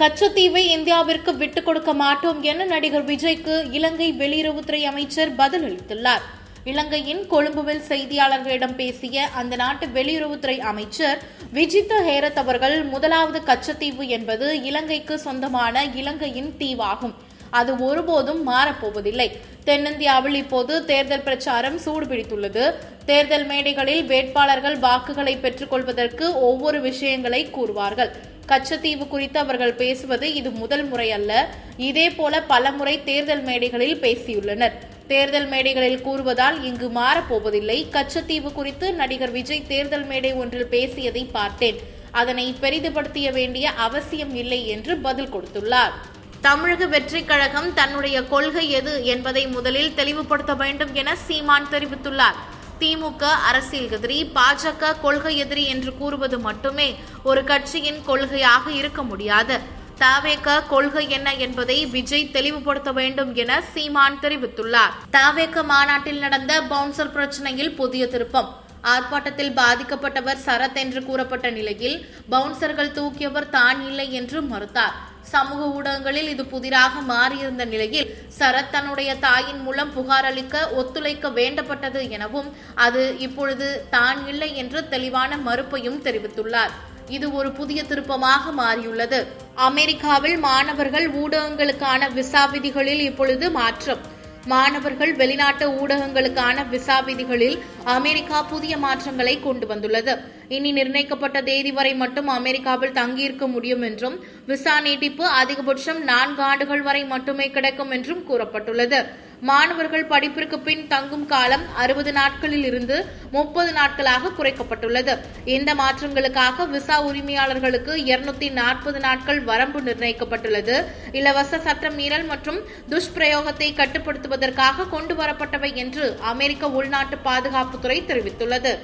கச்சத்தீவை இந்தியாவிற்கு விட்டுக் கொடுக்க மாட்டோம் என நடிகர் விஜய்க்கு இலங்கை வெளியுறவுத்துறை அமைச்சர் பதிலளித்துள்ளார். இலங்கையின் கொழும்புவில் செய்தியாளர்களிடம் பேசிய அந்த நாட்டு வெளியுறவுத்துறை அமைச்சர் விஜித்த ஹேரத் அவர்கள் முதலாவது கச்சத்தீவு என்பது இலங்கைக்கு சொந்தமான இலங்கையின் தீவாகும். அது ஒருபோதும் மாறப்போவதில்லை. தென்னிந்தியாவில் இப்போது தேர்தல் பிரச்சாரம் சூடுபிடித்துள்ளது. தேர்தல் மேடைகளில் வேட்பாளர்கள் வாக்குகளை பெற்றுக்கொள்வதற்கு ஒவ்வொரு விஷயங்களை கூறுவார்கள். கச்சத்தீவு குறித்து அவர்கள் பேசுவது இது முதல் முறை அல்ல. இதே போல பல முறை தேர்தல் மேடைகளில் பேசியுள்ளனர். தேர்தல் மேடைகளில் கூறுவதால் இங்கு மாறப்போவதில்லை. கச்சத்தீவு குறித்து நடிகர் விஜய் தேர்தல் மேடை ஒன்றில் பேசியதை பார்த்தேன். அதனை பெரிதுபடுத்திய வேண்டிய அவசியம் இல்லை என்று பதில் கொடுத்துள்ளார். தமிழக வெற்றிக் கழகம் தன்னுடைய கொள்கை எது என்பதை முதலில் தெளிவுபடுத்த வேண்டும் என சீமான் தெரிவித்துள்ளார். திமுக அரசியல் எதிரி பாஜக கொள்கை எதிரி என்று கூறுவது மட்டுமே ஒரு கட்சியின் கொள்கையாக இருக்க முடியாது. தாவேக கொள்கை என்ன என்பதை விஜய் தெளிவுபடுத்த வேண்டும் என சீமான் தெரிவித்துள்ளார். தாவேக மாநாட்டில் நடந்த பவுன்சர் பிரச்சனையில் புதிய திருப்பம். ஆர்ப்பாட்டத்தில் பாதிக்கப்பட்டவர் சரத் என்று கூறப்பட்ட நிலையில் பவுன்சர்கள் தூக்கியவர் தான் இல்லை என்று மறுத்தார். சமூக ஊடகங்களில் இது புதிராக மாறியிருந்த நிலையில் சரத் தன்னுடைய தாயின் மூலம் புகார் அளிக்க ஒத்துழைக்க வேண்டப்பட்டது எனவும் அது இப்பொழுது தான் இல்லை என்று தெளிவான மறுப்பையும் தெரிவித்துள்ளார். இது ஒரு புதிய திருப்பமாக மாறியுள்ளது. அமெரிக்காவில் மாணவர்கள் ஊடகங்களுக்கான விசா விதிகளில் இப்பொழுது மாற்றம். மாணவர்கள் வெளிநாட்டு ஊடகங்களுக்கான விசா விதிகளில் அமெரிக்கா புதிய மாற்றங்களை கொண்டு வந்துள்ளது. இனி நிர்ணயிக்கப்பட்ட தேதி வரை மட்டும் அமெரிக்காவில் தங்கியிருக்க முடியும் என்றும் விசா நீட்டிப்பு அதிகபட்சம் நான்கு ஆண்டுகள் வரை மட்டுமே கிடைக்கும் என்றும் கூறப்பட்டுள்ளது. மாணவர்கள் படிப்பிற்கு பின் தங்கும் காலம் அறுபது நாட்களில் இருந்து முப்பது நாட்களாக குறைக்கப்பட்டுள்ளது. இந்த மாற்றங்களுக்காக விசா உரிமையாளர்களுக்கு இருநூத்தி நாற்பது நாட்கள் வரம்பு நிர்ணயிக்கப்பட்டுள்ளது. இலவச சட்ட மீறல் மற்றும் துஷ்பிரயோகத்தை கட்டுப்படுத்துவதற்காக கொண்டு வரப்பட்டவை என்று அமெரிக்க உள்நாட்டு பாதுகாப்புத்துறை தெரிவித்துள்ளது.